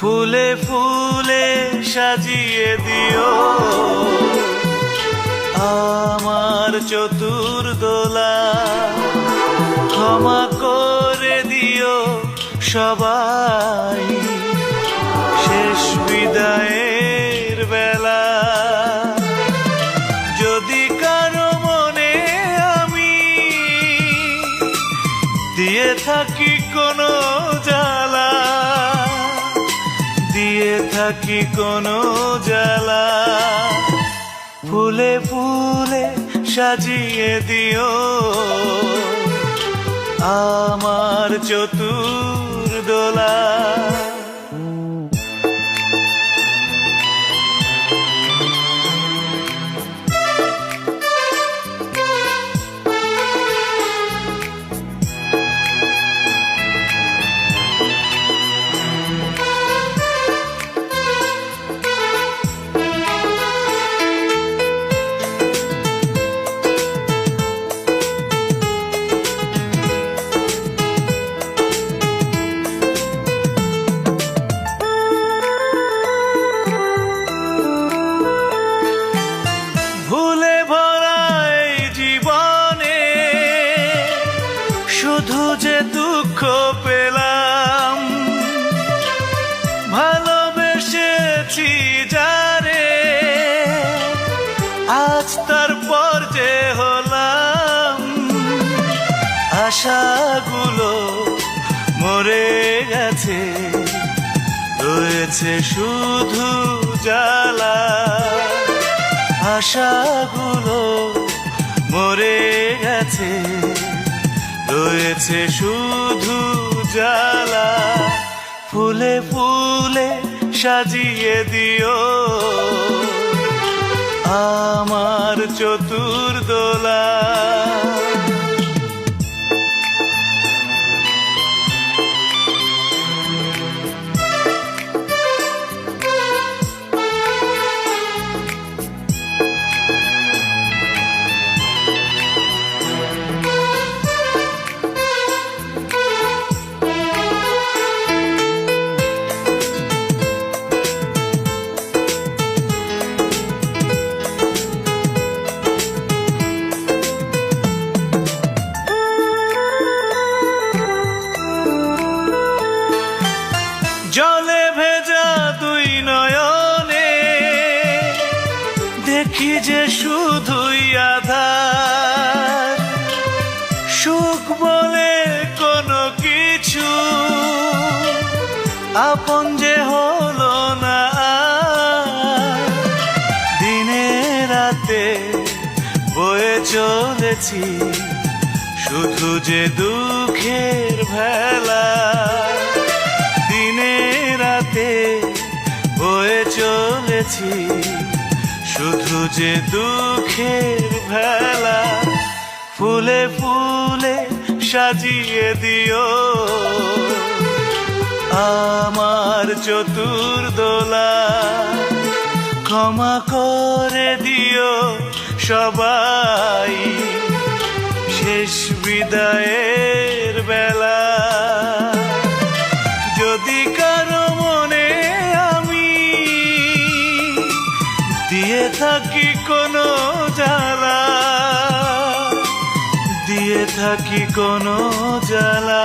ফুলে ফুলে সাজিয়ে দিও। আমার চতুর দোলা, ক্ষমা করে দিও সবাই। শেষ বিদায়ের বেলা, যদি কারও মনে আমি দিয়ে থাকি কোনো থাকি কোনো জ্বালা। ফুলে ফুলে সাজিয়ে দিও। আমার চতুর দোলা। আজ তারপর যে হলাম। আশাগুলো মরে গেছে, রয়েছে শুধু জ্বালা। আশাগুলো মরে গেছে, রয়েছে শুধু জ্বালা। ফুলে ফুলে সাজিয়ে দিও। আমার চতুর যে শুধুই আধার সুখ বলে কোনো কিছু আপন যে হলো না। দিনে রাতে বয়ে চলেছি শুধু যে দুঃখের ভেলা দিনে রাতে বয়ে চলেছি শুধু যে দুঃখের ভেলা ফুলে ফুলে সাজিয়ে দিও। আমার চতুর দোলা ক্ষমা করে দিও সবাই। শেষ বিদায়ের বেলা যদি কারও কোনো জ্বালা। দিয়ে থাকি কোনো জ্বালা।